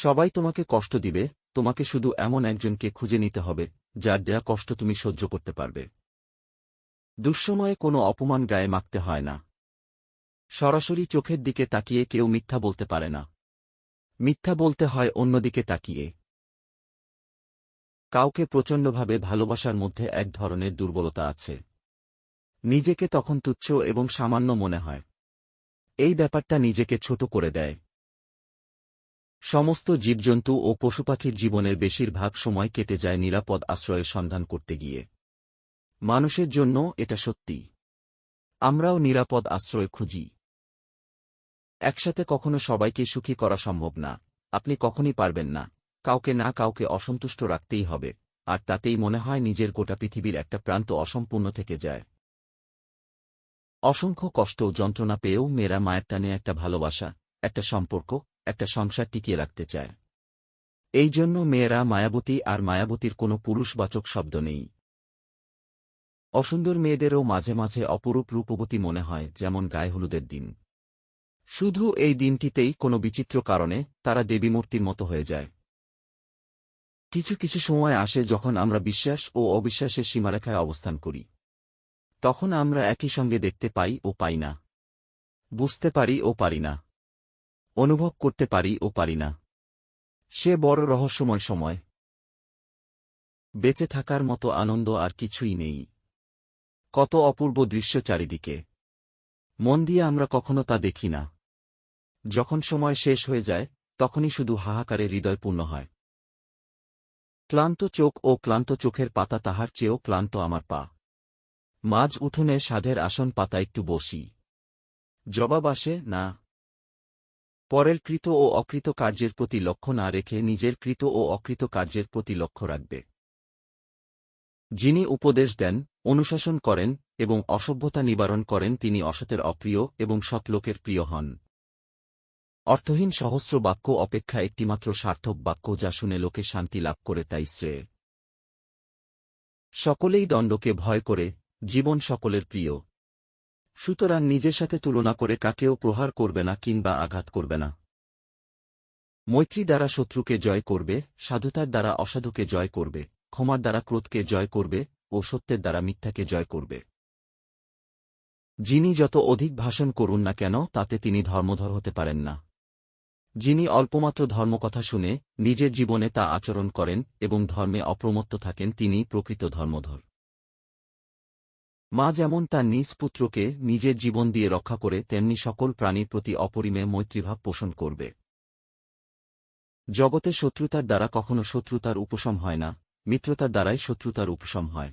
সবাই তোমাকে কষ্ট দিবে, তোমাকে শুধু এমন একজনকে খুঁজে নিতে হবে, যার দেয়া কষ্ট তুমি সহ্য করতে পারবে। দুঃসময়ে কোনো অপমান গায়ে মাখতে হয় না। সরাসরি চোখের দিকে তাকিয়ে কেউ মিথ্যা বলতে পারে না। মিথ্যা বলতে হয় অন্যদিকে তাকিয়ে। কাউকে প্রচণ্ডভাবে ভালোবাসার মধ্যে এক ধরনের দুর্বলতা আছে। নিজেকে তখন তুচ্ছ এবং সামান্য মনে হয়। এই ব্যাপারটা নিজেকে ছোট করে দেয়। সমস্ত জীবজন্তু ও পশুপাখির জীবনের বেশিরভাগ সময় কেটে যায় নিরাপদ আশ্রয়ের সন্ধান করতে গিয়ে। মানুষের জন্য এটা সত্যি। আমরাও নিরাপদ আশ্রয় খুঁজি। একসাথে কখনো সবাইকে সুখী করা সম্ভব না। আপনি কখনই পারবেন না। কাউকে না কাউকে অসন্তুষ্ট রাখতেই হবে, আর তাতেই মনে হয় নিজের গোটা পৃথিবীর একটা প্রান্ত অসম্পূর্ণ থেকে যায়। অসংখ্য কষ্ট যন্ত্রণা পেয়েও মেয়েরা মায়ের টানে একটা ভালোবাসা, একটা সম্পর্ক একটা সংসার টিকিয়ে রাখতে চায়। এই জন্য মেয়েরা মায়াবতী আর মায়াবতীর কোনো পুরুষবাচক শব্দ নেই। অসুন্দর মেয়েদেরও মাঝে মাঝে অপরূপ রূপবতী মনে হয়, যেমন গায়ে হলুদের দিন। শুধু এই দিনটিতেই কোনো বিচিত্র কারণে তারা দেবীমূর্তির মতো হয়ে যায়। কিছু কিছু সময় আসে যখন আমরা বিশ্বাস ও অবিশ্বাসের সীমারেখায় অবস্থান করি। তখন আমরা একই সঙ্গে দেখতে পাই ও পাই না। বুঝতে পারি ও পারি না। অনুভব করতে পারি ও পারি না। সে বড় রহস্যময় সময়। বেঁচে থাকার মতো আনন্দ আর কিছুই নেই। কত অপূর্ব দৃশ্য চারিদিকে। মন দিয়ে আমরা কখনো তা দেখি না। যখন সময় শেষ হয়ে যায়, তখনই শুধু হাহাকারে হৃদয় পূর্ণ হয়। ক্লান্ত চোখ ও ক্লান্ত চোখের পাতা তাহার চেয়েও ক্লান্ত আমার পা। মাঝ উঠোনে সাধের আসন পাতা একটু বসি। জবাব আসে, না। পরের কৃত ও অকৃত কার্যের প্রতি লক্ষ্য না রেখে নিজের কৃত ও অকৃত কার্যের প্রতি লক্ষ্য রাখবে। যিনি উপদেশ দেন, অনুশাসন করেন এবং অসভ্যতা নিবারণ করেন তিনি অসতের অপ্রিয় এবং সৎলোকের প্রিয় হন। অর্থহীন সহস্র বাক্য অপেক্ষা একটিমাত্র সার্থক বাক্য যা শুনে লোকে শান্তি লাভ করে তাই শ্রেয়। সকলেই দণ্ডকে ভয় করে, জীবন সকলের প্রিয়। সুতরাং নিজের সাথে তুলনা করে কাকেও প্রহার করবে না কিংবা আঘাত করবে না। মৈত্রী দ্বারা শত্রুকে জয় করবে, সাধুতার দ্বারা অসাধুকে জয় করবে, ক্ষমার দ্বারা ক্রোধকে জয় করবে ও সত্যের দ্বারা মিথ্যাকে জয় করবে। যিনি যত অধিক ভাষণ করুন না কেন, তাতে তিনি ধর্মধর হতে পারেন না। যিনি অল্পমাত্র ধর্মকথা শুনে, নিজের জীবনে তা আচরণ করেন এবং ধর্মে অপ্রমত্ত থাকেন, তিনি প্রকৃত ধর্মধর। মা যেমন তার নিজ পুত্রকে নিজের জীবন দিয়ে রক্ষা করে, তেমনি সকল প্রাণীর প্রতি অপরিমে মৈত্রীভাব পোষণ করবে। জগতে শত্রুতার দ্বারা কখনো শত্রুতার উপশম হয় না, মিত্রতার দ্বারাই শত্রুতার উপশম হয়।